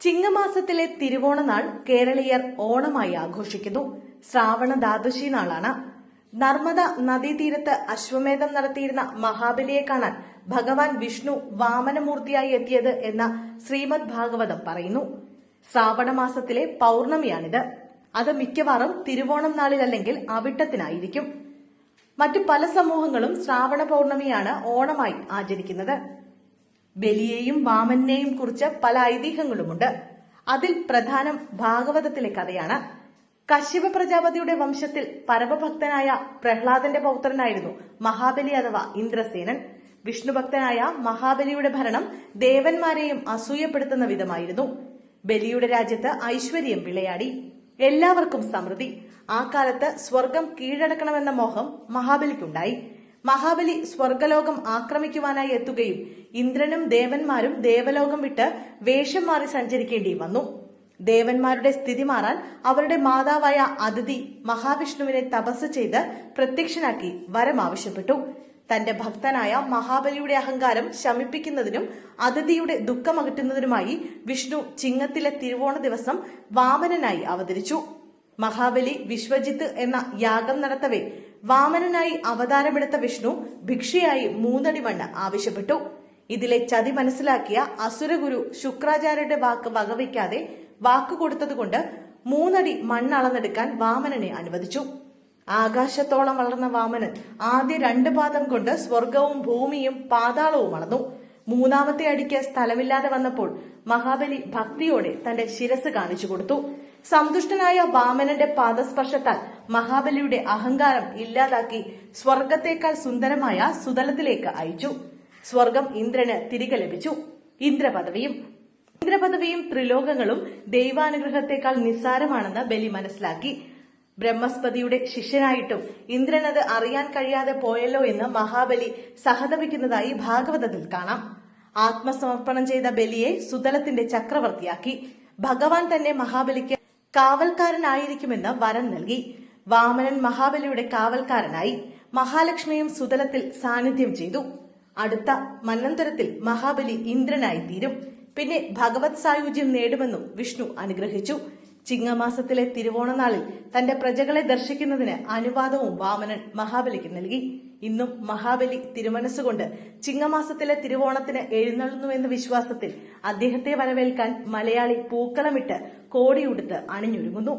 ചിങ്ങമാസത്തിലെ തിരുവോണനാൾ കേരളീയർ ഓണമായി ആഘോഷിക്കുന്നു. ശ്രാവണ ദ്വാദശി നാളാണ്. നർമ്മദ നദീതീരത്ത് അശ്വമേധം നടത്തിയിരുന്ന മഹാബലിയെ കാണാൻ ഭഗവാൻ വിഷ്ണു വാമനമൂർത്തിയായി എത്തിയത് എന്ന ശ്രീമദ് ഭാഗവതം പറയുന്നു. ശ്രാവണ മാസത്തിലെ പൗർണമിയാണിത്. അത് മിക്കവാറും തിരുവോണം നാളിലല്ലെങ്കിൽ അവിട്ടത്തിനായിരിക്കും. മറ്റു പല സമൂഹങ്ങളും ശ്രാവണ പൗർണമിയാണ് ഓണമായി ആചരിക്കുന്നത്. ബലിയെയും വാമനെയും കുറിച്ച് പല ഐതിഹ്യങ്ങളുമുണ്ട്. അതിൽ പ്രധാനം ഭാഗവതത്തിലെ കഥയാണ്. കശ്യപ പ്രജാപതിയുടെ വംശത്തിൽ പരമഭക്തനായ പ്രഹ്ലാദന്റെ പൗത്രനായിരുന്നു മഹാബലി അഥവാ ഇന്ദ്രസേനൻ. വിഷ്ണുഭക്തനായ മഹാബലിയുടെ ഭരണം ദേവന്മാരെയും അസൂയപ്പെടുത്തുന്ന വിധമായിരുന്നു. ബലിയുടെ രാജ്യത്ത് ഐശ്വര്യം വിളയാടി. എല്ലാവർക്കും സമൃദ്ധി. ആ കാലത്ത് സ്വർഗം കീഴടക്കണമെന്ന മോഹം മഹാബലിക്കുണ്ടായി. മഹാബലി സ്വർഗലോകം ആക്രമിക്കുവാനായി എത്തുകയും ഇന്ദ്രനും ദേവന്മാരും ദേവലോകം വിട്ട് വേഷം മാറി സഞ്ചരിക്കേണ്ടി വന്നു. ദേവന്മാരുടെ സ്ഥിതി മാറാൻ അവരുടെ മാതാവായ അതിഥി മഹാവിഷ്ണുവിനെ തപസ് ചെയ്ത് പ്രത്യക്ഷനാക്കി വരം ആവശ്യപ്പെട്ടു. തന്റെ ഭക്തനായ മഹാബലിയുടെ അഹങ്കാരം ശമിപ്പിക്കുന്നതിനും അതിഥിയുടെ ദുഃഖമകറ്റുന്നതിനുമായി വിഷ്ണു ചിങ്ങത്തിലെ തിരുവോണ ദിവസം വാമനനായി അവതരിച്ചു. മഹാബലി വിശ്വജിത്ത് എന്ന യാഗം നടത്തവേ. വാമനനായി അവതാരമെടുത്ത വിഷ്ണു ഭിക്ഷയായി മൂന്നടി മണ്ണ് ആവശ്യപ്പെട്ടു. ഇതിലെ ചതി മനസ്സിലാക്കിയ അസുരഗുരു ശുക്രാചാര്യരുടെ വാക്ക് വകവയ്ക്കാതെ വാക്ക് കൊടുത്തതുകൊണ്ട് മൂന്നടി മണ്ണളന്നെടുക്കാൻ വാമനനെ അനുവദിച്ചു. ആകാശത്തോളം വളർന്ന വാമനൻ ആദ്യ രണ്ട് പാദം കൊണ്ട് സ്വർഗവും ഭൂമിയും പാതാളവും അളന്നു. മൂന്നാമത്തെ അടിക്ക് സ്ഥലമില്ലാതെ വന്നപ്പോൾ മഹാബലി ഭക്തിയോടെ തന്റെ ശിരസ് കാണിച്ചു കൊടുത്തു. സന്തുഷ്ടനായ വാമനന്റെ പാദസ്പർശത്താൽ മഹാബലിയുടെ അഹങ്കാരം ഇല്ലാതാക്കി സ്വർഗത്തേക്കാൾ സുന്ദരമായ സുതലത്തിലേക്ക് അയച്ചു. സ്വർഗം ഇന്ദ്രന് തിരികെ ലഭിച്ചു. ഇന്ദ്രപദവിയും ഇന്ദ്രപദവിയും ത്രിലോകങ്ങളും ദൈവാനുഗ്രഹത്തെക്കാൾ നിസ്സാരമാണെന്ന് ബലി മനസ്സിലാക്കി. ബ്രഹ്മസ്പതിയുടെ ശിഷ്യനായിട്ടും ഇന്ദ്രനത് അറിയാൻ കഴിയാതെ പോയല്ലോ എന്ന് മഹാബലി സഹതപിക്കുന്നതായി ഭാഗവതത്തിൽ കാണാം. ആത്മസമർപ്പണം ചെയ്ത ബലിയെ സുതലത്തിന്റെ ചക്രവർത്തിയാക്കി. ഭഗവാൻ തന്നെ മഹാബലിക്ക് കാവൽക്കാരനായിരിക്കുമെന്ന് വരം നൽകി. വാമനൻ മഹാബലിയുടെ കാവൽക്കാരനായി മഹാലക്ഷ്മിയും സുതലത്തിൽ സാന്നിധ്യം ചെയ്തു. അടുത്ത മന്നന്തരത്തിൽ മഹാബലി ഇന്ദ്രനായി തീരും. പിന്നെ ഭഗവത് സായുജ്യം നേടുമെന്നും വിഷ്ണു അനുഗ്രഹിച്ചു. ചിങ്ങമാസത്തിലെ തിരുവോണനാളിൽ തന്റെ പ്രജകളെ ദർശിക്കുന്നതിന് അനുവാദവും വാമനൻ മഹാബലിക്ക് നൽകി. ഇന്നും മഹാബലി തിരുമനസ്സുകൊണ്ട് ചിങ്ങമാസത്തിലെ തിരുവോണത്തിന് എഴുന്നള്ളുന്നുവെന്ന വിശ്വാസത്തിൽ അദ്ദേഹത്തെ വരവേൽക്കാൻ മലയാളി പൂക്കളമിട്ട് കോടിയുടുത്ത് അണിഞ്ഞൊരുങ്ങുന്നു.